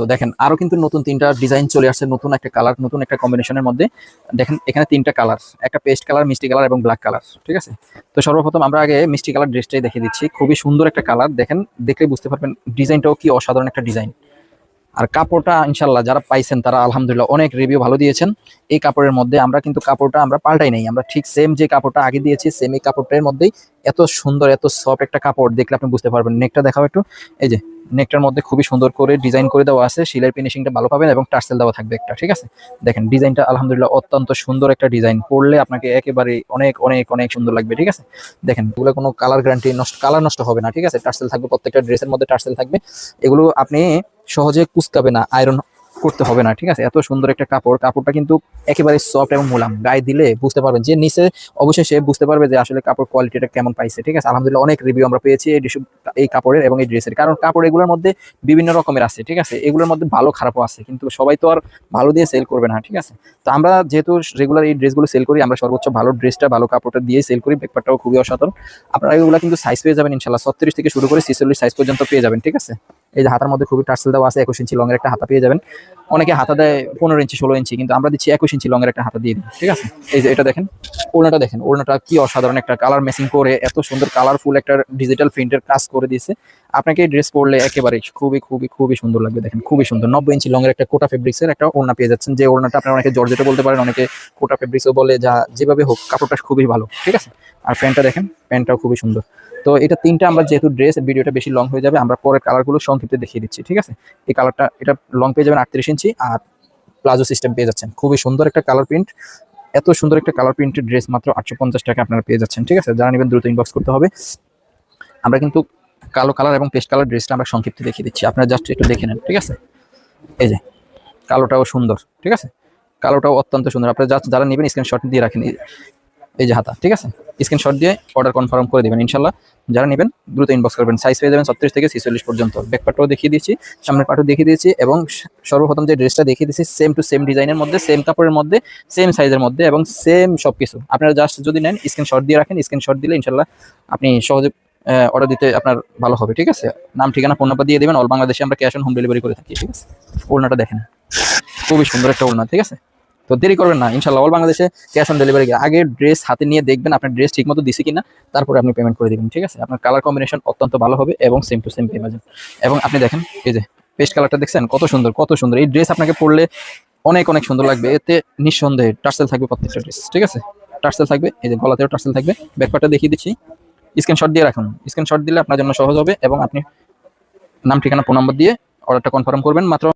তো দেখেন, আরও কিন্তু নতুন তিনটা ডিজাইন চলে আসছে, নতুন একটা কালার নতুন একটা কম্বিনেশনের মধ্যে। দেখেন, এখানে তিনটা কালার একটা পেস্ট কালার মিষ্টি কালার এবং ব্ল্যাক কালার ঠিক আছে? তো সর্বপ্রথম আমরা আগে মিষ্টি কালার ড্রেসটাই দেখে দিচ্ছি। খুবই সুন্দর একটা কালার দেখেন, দেখলে বুঝতে পারবেন ডিজাইনটাও কি অসাধারণ একটা ডিজাইন আর কাপড়টা ইনশাল্লাহ যারা পাইছেন, তারা আলহামদুলিল্লাহ অনেক রিভিউ ভালো দিয়েছেন। এই কাপড়ের মধ্যে আমরা কিন্তু কাপড়টা আমরা পাল্টাই নাই, আমরা ঠিক সেম যে কাপড়টা আগে দিয়েছি সেম এই কাপড়টার মধ্যেই এত সুন্দর, এত সফট একটা কাপড়, দেখলে আপনি বুঝতে পারবেন। নেকটা দেখাও একটু, এই যে নেকটার মধ্যে খুবই সুন্দর করে ডিজাইন করে দেওয়া আছে। সিলাই ফিনিশিংটা ভালো পাবেন এবং টার্সেল দেওয়া থাকবে একটা, ঠিক আছে? দেখেন ডিজাইনটা আলহামদুলিল্লাহ অত্যন্ত সুন্দর একটা ডিজাইন পড়লে আপনাকে একেবারে অনেক অনেক অনেক সুন্দর লাগবে, ঠিক আছে? দেখেন, এগুলো কোনো কালার গ্যারান্টি নষ্ট কালার নষ্ট হবে না, ঠিক আছে? টার্সেল থাকবে, প্রত্যেকটা ড্রেসের মধ্যে টার্সেল থাকবে। এগুলো আপনি সহজে কুচকাবে না। আয়রন করতে হবে না, ঠিক আছে? এত সুন্দর একটা কাপড়। কাপড়টা কিন্তু একেবারে সফট এবং মোলাম। গায়ে দিলে বুঝতে পারবেন, যে নিচে অবশ্যই সে বুঝতে পারবে যে আসলে কাপড় কোয়ালিটিটা কেমন পাইছে, ঠিক আছে? আলহামদুলিল্লাহ অনেক রিভিউ আমরা পেয়েছি এই এই কাপড়ের এবং এই ড্রেসের কারণ কাপড় এগুলোর মধ্যে বিভিন্ন রকমের আছে, ঠিক আছে? এগুলোর মধ্যে ভালো খারাপও আছে, কিন্তু সবাই তো আর ভালো দিয়ে সেল করবে না, ঠিক আছে? তো আমরা যেহেতু রেগুলার এই ড্রেসগুলো সেল করি, আমরা সর্বোচ্চ ভালো ড্রেসটা ভালো কাপড়টা দিয়ে সেল করি, ব্যাপারটাও খুবই অসাধারণ। আপনারা এগুলো কিন্তু সাইজ পেয়ে যাবেন ইনশাল্লাহ ছত্রিশ থেকে শুরু করে ছিচল্লিশ সাইজ পর্যন্ত পেয়ে যাবেন, ঠিক আছে? এই যে হাতার মধ্যে খুবই টার্সেল দেওয়া আছে, একুশ ইঞ্চি লঙের একটা হাতা পেয়ে যাবেন। অনেকে হাতা দেয় পনেরো ইঞ্চি, ষোলো ইঞ্চি, কিন্তু আমরা দিচ্ছি একুশ ইঞ্চি লংয়ের একটা হাতা দিয়ে দিই, ঠিক আছে? এই যে এটা দেখেন, ওড়নাটা দেখেন, ওড়নাটা কি অসাধারণ একটা কালার ম্যাচিং করে, এত সুন্দর কালারফুল একটা ডিজিটাল প্রিন্টের কাজ করে দিয়েছে। আপনাকে ড্রেস পরলে একেবারে খুবই খুবই খুবই সুন্দর লাগবে, দেখেন, খুবই সুন্দর। নব্বই ইঞ্চি লঙের একটা কোটা ফেব্রিক্সের একটা ওড়না পেয়ে যাচ্ছেন। যে ওড়নাটা আপনারা অনেকে জর্জেটা বলতে পারেন, অনেকে কোটা ফেব্রিক্সও বলে, যা যেভাবে হোক, কাপড়টা খুবই ভালো, ঠিক আছে? আর প্যান্টটা দেখেন প্যান্টটাও খুবই সুন্দর। তো এটা তিনটা আমরা যেহেতু ড্রেস ভিডিওটা বেশি লং হয়ে যাবে, আমরা পরের কালারগুলো সংক্ষিপ্তে দেখিয়ে দিচ্ছি, ঠিক আছে? এই কালারটা এটা লং পেয়ে যাবেন আটত্রিশ ইঞ্চি আর প্লাজো সিস্টেম পেয়ে যাচ্ছেন। খুবই সুন্দর একটা কালার প্রিন্ট এত সুন্দর একটা কালার প্রিন্টের ড্রেস মাত্র আটশো পঞ্চাশ টাকা আপনারা পেয়ে যাচ্ছেন, ঠিক আছে? যারা নেবেন দ্রুত ইনবক্স করতে হবে। আমরা কিন্তু কালো কালার এবং পেস্ট কালার ড্রেসটা আমরা সংক্ষিপ্তে দেখিয়ে দিচ্ছি, আপনারা জাস্ট একটু দেখে নেন, ঠিক আছে? এই যে, কালোটাও সুন্দর, ঠিক আছে? কালোটাও অত্যন্ত সুন্দর, আপনারা যারা নেবেন স্ক্রিনশট দিয়ে রাখেন এই- যে হাতা, ঠিক আছে? স্ক্রিনশট দিয়ে অর্ডার কনফার্ম করে দেবেন, ইনশাল্লাহ। যারা নেবেন, দ্রুত ইনবক্স করবেন। সাইজ পেয়ে যাবেন ছত্রিশ থেকে ছিচল্লিশ পর্যন্ত। ব্যাক পার্টও দেখিয়ে দিয়েছি, সামনের পার্টও দেখিয়ে দিয়েছি এবং সর্বপ্রথম যে ড্রেসটা দেখিয়ে দিয়েছি সেম টু সেম ডিজাইনের মধ্যে সেম কাপড়ের মধ্যে সেম সাইজের মধ্যে এবং সেম সব কিছু আপনারা জাস্ট যদি নেন স্ক্রিনশট দিয়ে রাখেন স্ক্রিনশট দিলে ইনশাল্লাহ আপনি সহজে অর্ডার দিতে আপনার ভালো হবে, ঠিক আছে? নাম, ঠিকানা ফোন নাম্বার দিয়ে দেবেন অল বাংলাদেশে আমরা ক্যাশ অন হোম ডেলিভারি করে থাকি, ঠিক আছে? ওড়নাটা দেখেন। খুবই সুন্দর একটা ওড়না, ঠিক আছে? তো দেরি করবেন না ইনশাল্লাহ অল বাংলাদেশে ক্যাশ অন ডেলিভারি আগে ড্রেস হাতে নিয়ে দেখবেন, আপনার ড্রেস ঠিক মতো দিছে কিনা, তারপরে আপনি পেমেন্ট করে দিবেন, ঠিক আছে? আপনার কালার কম্বিনেশন অত্যন্ত ভালো হবে এবং সেম টু সেম পেয়ে যাবেন এবং আপনি দেখেন, এই যে পেস্ট কালারটা দেখছেন, কত সুন্দর কত সুন্দর। এই ড্রেস আপনাকে পরলে অনেক অনেক সুন্দর লাগবে, এতে নিঃসন্দেহে টার্সেল থাকবে প্রত্যেকটা ড্রেস ঠিক আছে? টার্সেল থাকবে, এই যে গলাতেও টার্সেল থাকবে। ব্যাকপার্টটা দেখিয়ে দিচ্ছি। স্ক্রিনশট দিয়ে রাখুন। স্ক্রিনশট দিলে আপনার জন্য সহজ হবে এবং আপনি নাম, ঠিকানা ফোন নম্বর দিয়ে অর্ডারটা কনফার্ম করবেন। মাত্র